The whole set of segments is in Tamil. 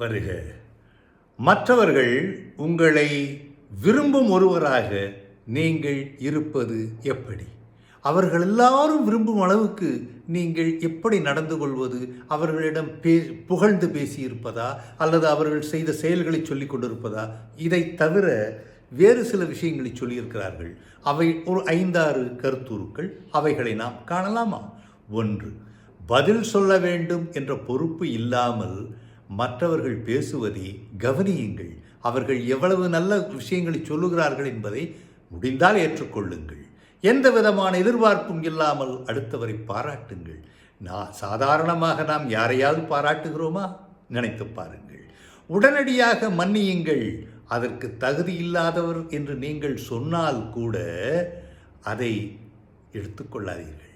வருக. மற்றவர்கள் உங்களை விரும்பும் ஒருவராக நீங்கள் இருப்பது எப்படி? அவர்கள் எல்லாரும் விரும்பும் அளவுக்கு நீங்கள் எப்படி நடந்து கொள்வது? அவர்களிடம் பே புகழ்ந்து பேசியிருப்பதா? அல்லது அவர்கள் செய்த செயல்களை சொல்லிக் கொண்டிருப்பதா? இதை தவிர வேறு சில விஷயங்களை சொல்லியிருக்கிறார்கள். அவை ஒரு ஐந்தாறு கருத்துருக்கள். அவைகளை நாம் காணலாமா? ஒன்று பதில் சொல்ல வேண்டும் என்ற பொறுப்பு இல்லாமல் மற்றவர்கள் பேசுவதை கவனியுங்கள். அவர்கள் எவ்வளவு நல்ல விஷயங்களை சொல்லுகிறார்கள் என்பதை முடிந்தால் ஏற்றுக்கொள்ளுங்கள். எந்த விதமான எதிர்பார்ப்பும் இல்லாமல் அடுத்தவரை பாராட்டுங்கள். நான் சாதாரணமாக நாம் யாரையாவது பாராட்டுகிறோமா? நினைத்து பாருங்கள். உடனடியாக மன்னியுங்கள். அதற்கு தகுதி இல்லாதவர் என்று நீங்கள் சொன்னால் கூட அதை எடுத்துக்கொள்ளாதீர்கள்.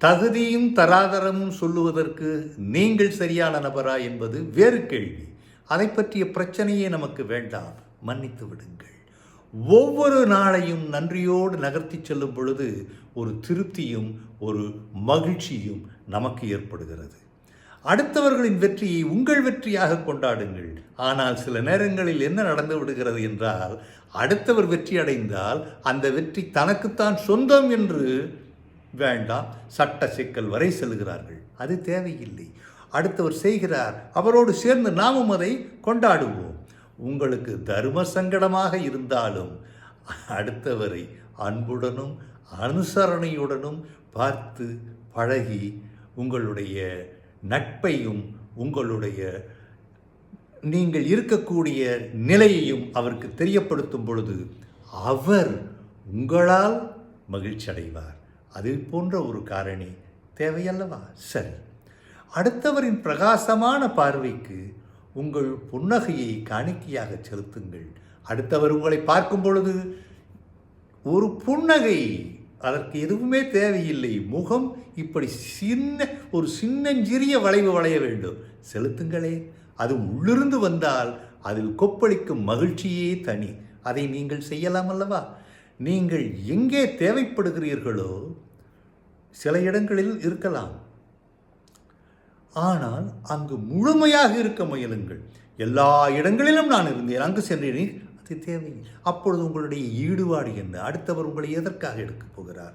தகுதியும் தராதரமும் சொல்லுவதற்கு நீங்கள் சரியான நபரா என்பது வேறு கேள்வி. அதை பற்றிய பிரச்சனையே நமக்கு வேண்டாம். மன்னித்து விடுங்கள். ஒவ்வொரு நாளையும் நன்றியோடு நகர்த்தி செல்லும் பொழுது ஒரு திருப்தியும் ஒரு மகிழ்ச்சியும் நமக்கு ஏற்படுகிறது. அடுத்தவர்களின் வெற்றியை உங்கள் வெற்றியாக கொண்டாடுங்கள். ஆனால் சில நேரங்களில் என்ன நடந்து விடுகிறது என்றால் அடுத்தவர் வெற்றி அடைந்தால் அந்த வெற்றி தனக்குத்தான் சொந்தம் என்று வேண்டாம் சட்ட சிக்கல் வரை செல்கிறார்கள். அது தேவையில்லை. அடுத்தவர் செய்கிறார் அவரோடு சேர்ந்து நாமும் அதை கொண்டாடுவோம். உங்களுக்கு தர்ம சங்கடமாக இருந்தாலும் அடுத்தவரை அன்புடனும் அனுசரணையுடனும் பார்த்து பழகி உங்களுடைய நட்பையும் உங்களுடைய நீங்கள் இருக்கக்கூடிய நிலையையும் அவருக்கு தெரியப்படுத்தும் பொழுது அவர் உங்களால் மகிழ்ச்சி அடைவார் அது போன்ற ஒரு காரணி தேவையல்லவா? சரி. அடுத்தவரின் பிரகாசமான பார்வைக்கு உங்கள் புன்னகையை காணிக்கையாக செலுத்துங்கள். அடுத்தவர் உங்களை பார்க்கும் பொழுது ஒரு புன்னகை அதற்கு எதுவுமே தேவையில்லை. முகம் இப்படி சின்ன ஒரு சின்னஞ்சிறிய வளைவு வளைய வேண்டும். செலுத்துங்களே. அது உள்ளிருந்து வந்தால் அதில் கொப்பளிக்கும் மகிழ்ச்சியே தனி. அதை நீங்கள் செய்யலாம் அல்லவா? நீங்கள் எங்கே தேவைப்படுகிறீர்களோ சில இடங்களில் இருக்கலாம். ஆனால் அங்கு முழுமையாக இருக்க முயலுங்கள். எல்லா இடங்களிலும் நான் இருந்தேன். அங்கு சென்றேன். அது தேவை அப்பொழுது உங்களுடைய ஈடுபாடு என்ன? அடுத்தவர் உங்களை எதற்காக எடுக்கப் போகிறார்?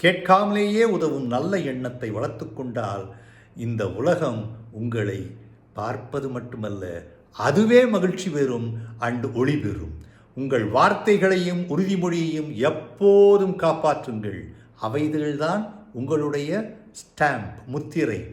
கேட்காமலேயே உதவும் நல்ல எண்ணத்தை வளர்த்து கொண்டால் இந்த உலகம் உங்களை பார்ப்பது மட்டுமல்ல அதுவே மகிழ்ச்சி பெறும் அண்டு ஒளி பெறும். உங்கள் வார்த்தைகளையும் உறுதிமொழியையும் எப்போதும் காப்பாற்றுங்கள். அவைகள்தான் உங்களுடைய ஸ்டாம்ப் முத்திரை.